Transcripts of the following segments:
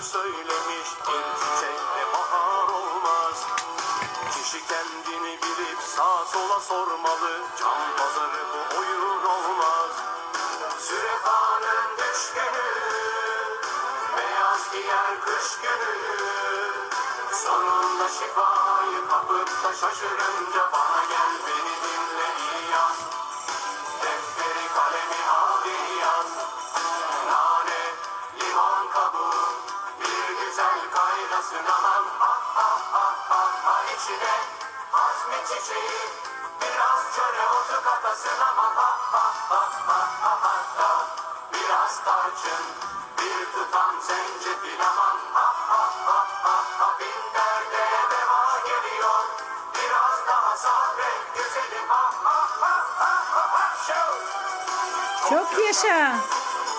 sözünü söylemiş Bir çiçekle bahar olmaz. Kişi kendini bilip sağa sola sormalı. Can pazarı bu oyun olmaz. Zürefanın düşkünü Beyaz giyer kış günü. Sonunda şifayı kapıp da şaşırınca Bana gel beni Biraz çöre otu Ha ha ha ha ha ha ha Biraz tarçın Bir tutam zencefil aman Ha ha ha ha ha Bin derde geliyor Biraz daha sabret güzelim Ha ha ha ha ha ha! Çok yaşa.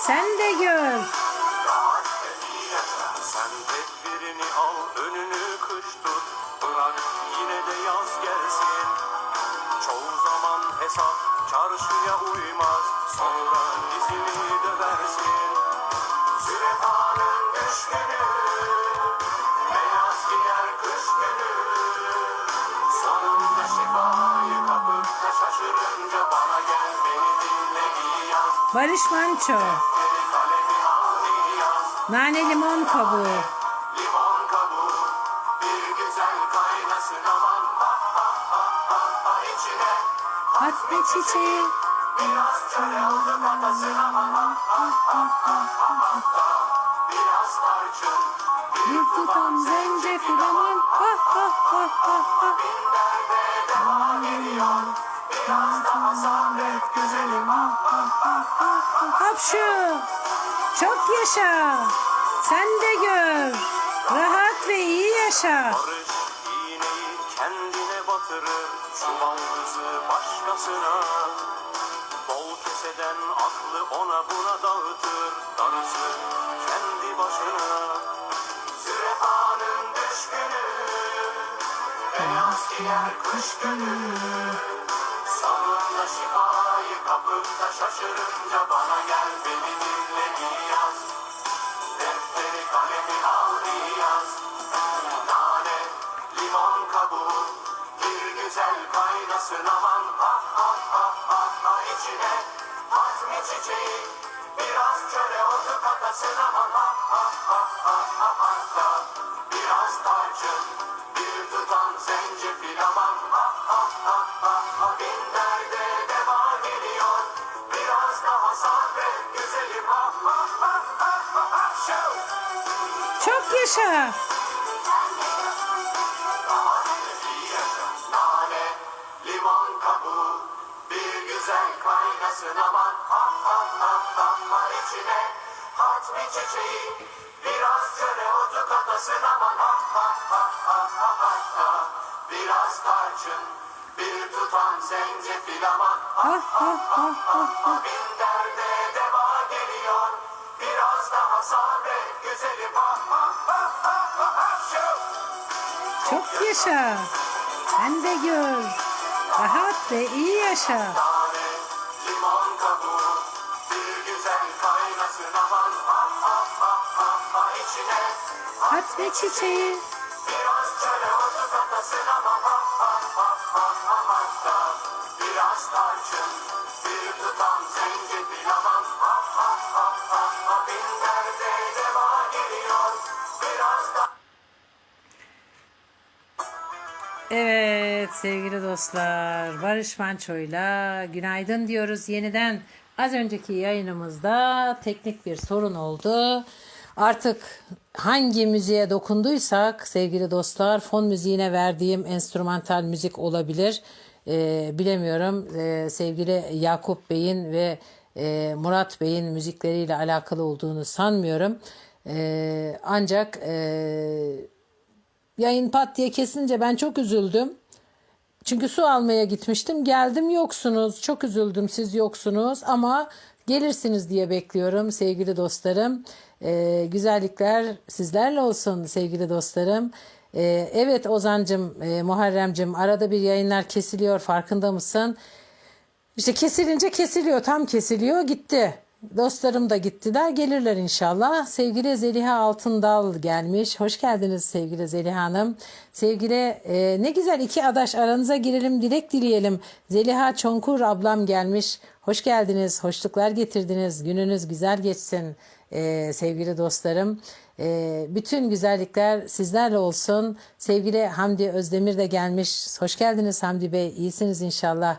Sen de gör. Hesap çarşıya uymaz. Sonra dizini döversin. Zürefanın düşkünü. Beyaz giyer kış günü. Sonunda şifayı kapıp da şaşırınca bana gel beni dinle iyi yaz. Barış Manço. Nane limon kabuğu. Çiçeği. biraz ha ha ha biraz tarçın Bir tutam zencefil aman. Ha bin derde geliyor biraz daha sabret güzelim ha ha ha ha ha Hapşu. Çok yaşa. Sen de gör. Rahat ve iyi yaşa. Barış iğneyi kendine batırır Çuvaldızı başkasına. Bol keseden aklı ona buna dağıtır Darısı kendi başına. Zürefanın düşkünü Beyaz giyer kış günü. Sonunda şifayı kapıp da şaşırınca Bana gel beni dinle yaz Defteri kalemi al Güzel kaynasın aman Ha ha ha ha ha içine Azmi çiçeği Biraz çöre otu katasın aman Ha ha ha ha ha ha ha Biraz tarçın Bir tutam zencefil aman Ha ha ha ha ha Bin derde deva geliyor Biraz daha sabret güzelim ha ha ha ha ha Show! Çok yaşa. Limon kabuğu Bir güzel kaynasın aman ha ha ha ha içine Hatmi çiçeği Biraz çöre otu katasın aman Ha ha ha ha ha ha ha Biraz tarçın Bir tutam zencefil aman Ha ha ha ha ha. bin derde deva geliyor Biraz daha sabret güzelim ha ha ha ha Show! Çok yaşa. Sen de gör. Rahat ve iyi yaşa. Nane, limon kabuğu Bir güzel Evet sevgili dostlar Barış Manço'yla günaydın diyoruz yeniden. Az önceki yayınımızda teknik bir sorun oldu. Artık hangi müziğe dokunduysak sevgili dostlar fon müziğine verdiğim enstrümantal müzik olabilir. Ee, bilemiyorum Ee, sevgili Yakup Bey'in ve e, Murat Bey'in müzikleriyle alakalı olduğunu sanmıyorum. Ee, ancak e, yayın pat diye kesince ben çok üzüldüm. Çünkü su almaya gitmiştim. Geldim yoksunuz. Çok üzüldüm siz yoksunuz ama gelirsiniz diye bekliyorum sevgili dostlarım. Ee, güzellikler sizlerle olsun sevgili dostlarım. Ee, evet Ozancım, e, Muharremcim arada bir yayınlar kesiliyor farkında mısın? İşte kesilince kesiliyor tam kesiliyor gitti. Dostlarım da gittiler. Gelirler inşallah. Sevgili Zeliha Altındal gelmiş. Hoş geldiniz sevgili Zeliha Hanım. Sevgili e, ne güzel iki adaş aranıza girelim dilek dileyelim. Zeliha Çonkur ablam gelmiş. Hoş geldiniz. Hoşluklar getirdiniz. Gününüz güzel geçsin e, sevgili dostlarım. E, bütün güzellikler sizlerle olsun. Sevgili Hamdi Özdemir de gelmiş. Hoş geldiniz Hamdi Bey. İyisiniz inşallah.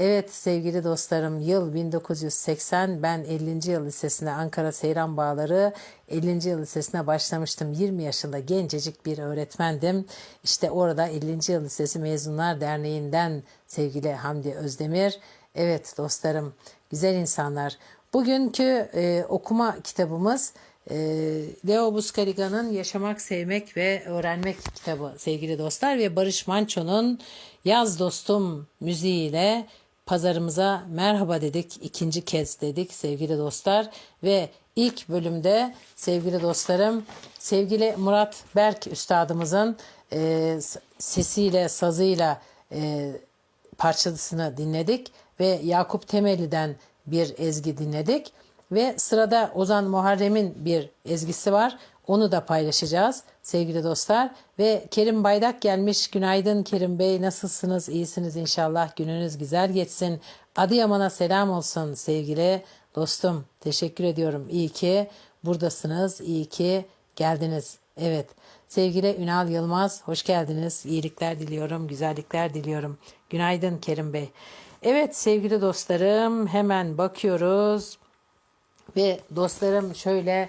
Evet sevgili dostlarım yıl 1980 ben 50. yıl lisesine Ankara Seyran Bağları 50. yıl lisesine başlamıştım. 20 yaşında gencecik bir öğretmendim. İşte orada 50. yıl lisesi mezunlar derneğinden sevgili Hamdi Özdemir. Evet dostlarım güzel insanlar. Bugünkü e, okuma kitabımız e, Leo Buscariga'nın Yaşamak, Sevmek ve Öğrenmek kitabı sevgili dostlar ve Barış Manço'nun Yaz Dostum müziğiyle pazarımıza merhaba dedik. ikinci kez dedik sevgili dostlar ve ilk bölümde sevgili dostlarım sevgili Murat Berk üstadımızın e, sesiyle sazıyla e, parçasını dinledik ve Yakup Temeli'den bir ezgi dinledik ve sırada Ozan Muharrem'in bir ezgisi var. Onu da paylaşacağız sevgili dostlar. Ve Kerim Baydak gelmiş. Günaydın Kerim Bey. Nasılsınız? İyisiniz inşallah. Gününüz güzel geçsin. Adıyaman'a selam olsun sevgili dostum. Teşekkür ediyorum. İyi ki buradasınız. İyi ki geldiniz. Evet. Sevgili Ünal Yılmaz hoş geldiniz. İyilikler diliyorum, güzellikler diliyorum. Günaydın Kerim Bey. Evet sevgili dostlarım hemen bakıyoruz. Ve dostlarım şöyle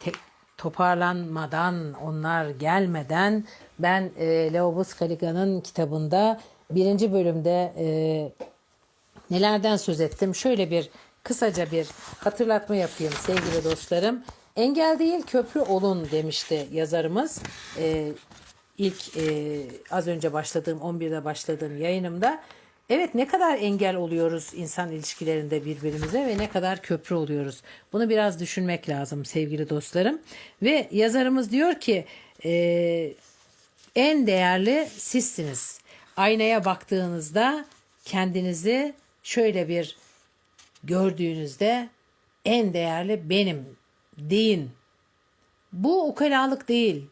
te- toparlanmadan onlar gelmeden ben e, Leo Buscaliga'nın kitabında birinci bölümde e, nelerden söz ettim? Şöyle bir kısaca bir hatırlatma yapayım sevgili dostlarım. Engel değil köprü olun demişti yazarımız. Ee, ilk e, az önce başladığım 11'de başladığım yayınımda. Evet ne kadar engel oluyoruz insan ilişkilerinde birbirimize ve ne kadar köprü oluyoruz. Bunu biraz düşünmek lazım sevgili dostlarım. Ve yazarımız diyor ki e, en değerli sizsiniz. Aynaya baktığınızda kendinizi şöyle bir gördüğünüzde en değerli benim deyin. Bu ukalalık değil.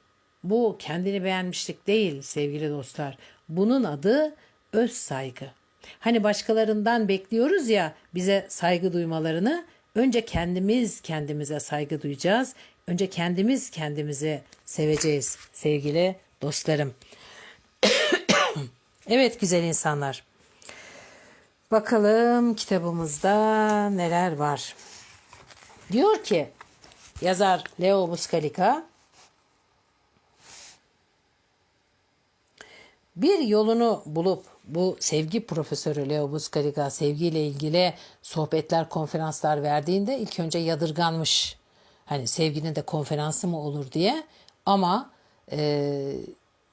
Bu kendini beğenmişlik değil sevgili dostlar. Bunun adı öz saygı. Hani başkalarından bekliyoruz ya bize saygı duymalarını. Önce kendimiz kendimize saygı duyacağız. Önce kendimiz kendimizi seveceğiz sevgili dostlarım. evet güzel insanlar. Bakalım kitabımızda neler var. Diyor ki yazar Leo Buscalica bir yolunu bulup bu sevgi profesörü Leo Buscalica sevgiyle ilgili sohbetler, konferanslar verdiğinde ilk önce yadırganmış. Hani sevginin de konferansı mı olur diye ama e,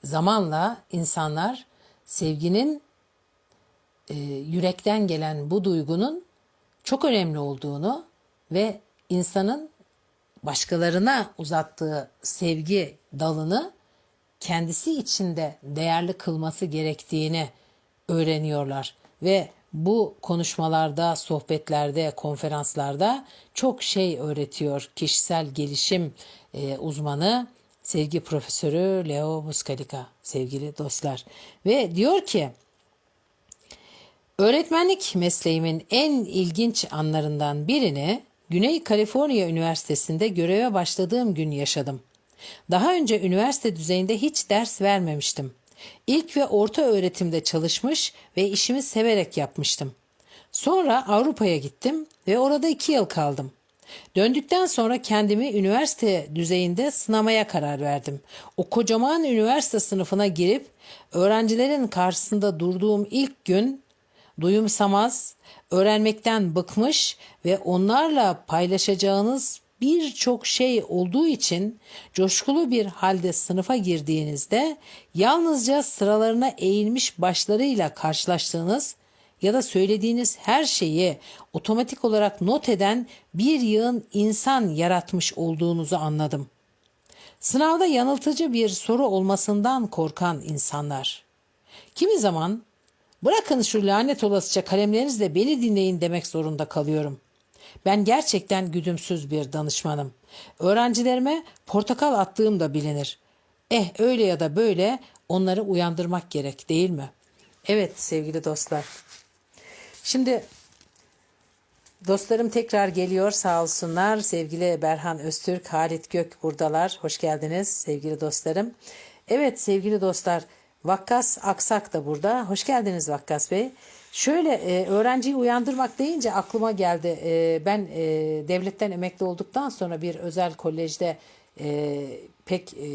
zamanla insanlar sevginin e, yürekten gelen bu duygunun çok önemli olduğunu ve insanın başkalarına uzattığı sevgi dalını kendisi içinde değerli kılması gerektiğini öğreniyorlar ve bu konuşmalarda, sohbetlerde, konferanslarda çok şey öğretiyor kişisel gelişim e, uzmanı sevgi profesörü Leo Buscalica sevgili dostlar ve diyor ki Öğretmenlik mesleğimin en ilginç anlarından birini Güney Kaliforniya Üniversitesi'nde göreve başladığım gün yaşadım. Daha önce üniversite düzeyinde hiç ders vermemiştim. İlk ve orta öğretimde çalışmış ve işimi severek yapmıştım. Sonra Avrupa'ya gittim ve orada iki yıl kaldım. Döndükten sonra kendimi üniversite düzeyinde sınamaya karar verdim. O kocaman üniversite sınıfına girip öğrencilerin karşısında durduğum ilk gün duyumsamaz, öğrenmekten bıkmış ve onlarla paylaşacağınız birçok şey olduğu için coşkulu bir halde sınıfa girdiğinizde yalnızca sıralarına eğilmiş başlarıyla karşılaştığınız ya da söylediğiniz her şeyi otomatik olarak not eden bir yığın insan yaratmış olduğunuzu anladım. Sınavda yanıltıcı bir soru olmasından korkan insanlar. Kimi zaman Bırakın şu lanet olasıca kalemlerinizle beni dinleyin demek zorunda kalıyorum. Ben gerçekten güdümsüz bir danışmanım. Öğrencilerime portakal attığım da bilinir. Eh öyle ya da böyle onları uyandırmak gerek değil mi? Evet sevgili dostlar. Şimdi Dostlarım tekrar geliyor sağ olsunlar. Sevgili Berhan Öztürk, Halit Gök buradalar. Hoş geldiniz sevgili dostlarım. Evet sevgili dostlar Vakkas Aksak da burada. Hoş geldiniz Vakkas Bey. Şöyle e, öğrenciyi uyandırmak deyince aklıma geldi. E, ben e, devletten emekli olduktan sonra bir özel kolejde e, pek e,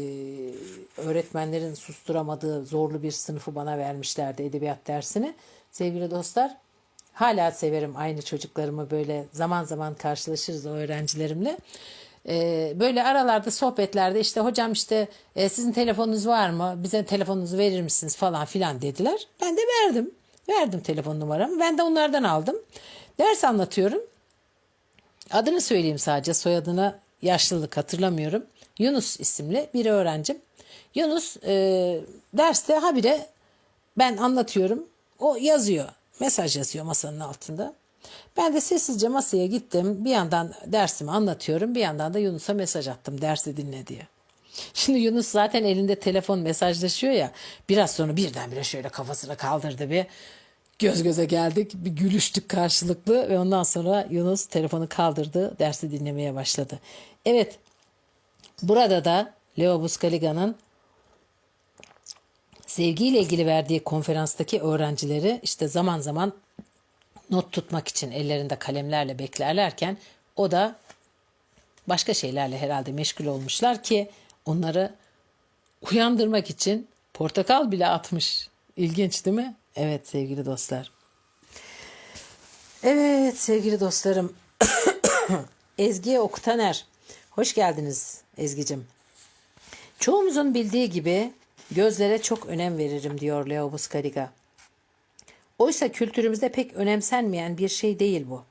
öğretmenlerin susturamadığı zorlu bir sınıfı bana vermişlerdi edebiyat dersini. Sevgili dostlar Hala severim aynı çocuklarımı böyle zaman zaman karşılaşırız o öğrencilerimle. Ee, böyle aralarda sohbetlerde işte hocam işte e, sizin telefonunuz var mı? Bize telefonunuzu verir misiniz falan filan dediler. Ben de verdim. Verdim telefon numaramı. Ben de onlardan aldım. Ders anlatıyorum. Adını söyleyeyim sadece soyadını yaşlılık hatırlamıyorum. Yunus isimli bir öğrencim. Yunus e, derste habire ben anlatıyorum. O yazıyor. Mesaj yazıyor masanın altında. Ben de sessizce masaya gittim. Bir yandan dersimi anlatıyorum. Bir yandan da Yunus'a mesaj attım dersi dinle diye. Şimdi Yunus zaten elinde telefon mesajlaşıyor ya. Biraz sonra birdenbire şöyle kafasını kaldırdı bir. Göz göze geldik. Bir gülüştük karşılıklı ve ondan sonra Yunus telefonu kaldırdı. Dersi dinlemeye başladı. Evet. Burada da Leo Buscaliga'nın sevgiyle ilgili verdiği konferanstaki öğrencileri işte zaman zaman not tutmak için ellerinde kalemlerle beklerlerken o da başka şeylerle herhalde meşgul olmuşlar ki onları uyandırmak için portakal bile atmış. İlginç değil mi? Evet sevgili dostlar. Evet sevgili dostlarım. Ezgi Oktaner. Hoş geldiniz Ezgi'cim. Çoğumuzun bildiği gibi gözlere çok önem veririm diyor Leo Buscariga. Oysa kültürümüzde pek önemsenmeyen bir şey değil bu.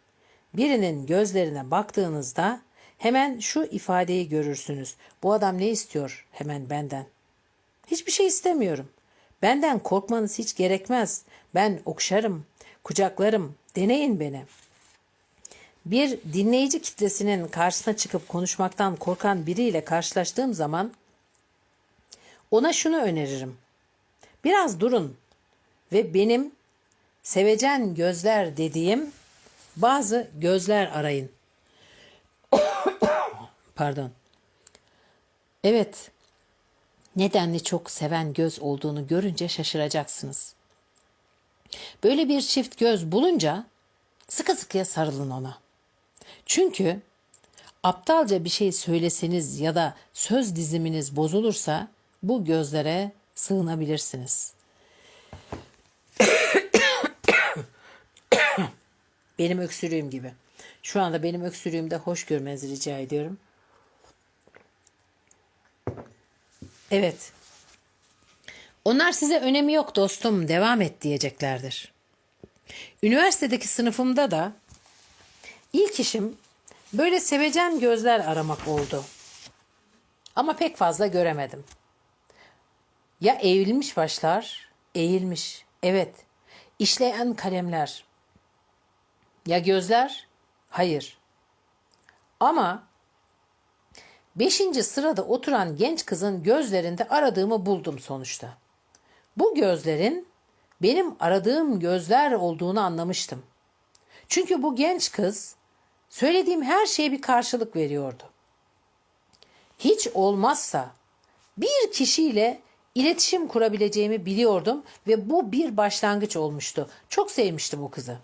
Birinin gözlerine baktığınızda hemen şu ifadeyi görürsünüz. Bu adam ne istiyor hemen benden? Hiçbir şey istemiyorum. Benden korkmanız hiç gerekmez. Ben okşarım, kucaklarım, deneyin beni. Bir dinleyici kitlesinin karşısına çıkıp konuşmaktan korkan biriyle karşılaştığım zaman ona şunu öneririm. Biraz durun ve benim sevecen gözler dediğim bazı gözler arayın. Pardon. Evet. Nedenli çok seven göz olduğunu görünce şaşıracaksınız. Böyle bir çift göz bulunca sıkı sıkıya sarılın ona. Çünkü aptalca bir şey söyleseniz ya da söz diziminiz bozulursa bu gözlere sığınabilirsiniz. benim öksürüğüm gibi. Şu anda benim öksürüğümde hoş görmenizi rica ediyorum. Evet. Onlar size önemi yok dostum devam et diyeceklerdir. Üniversitedeki sınıfımda da ilk işim böyle sevecen gözler aramak oldu. Ama pek fazla göremedim. Ya eğilmiş başlar, eğilmiş. Evet. İşleyen kalemler. Ya gözler? Hayır. Ama beşinci sırada oturan genç kızın gözlerinde aradığımı buldum sonuçta. Bu gözlerin benim aradığım gözler olduğunu anlamıştım. Çünkü bu genç kız söylediğim her şeye bir karşılık veriyordu. Hiç olmazsa bir kişiyle iletişim kurabileceğimi biliyordum ve bu bir başlangıç olmuştu. Çok sevmiştim o kızı.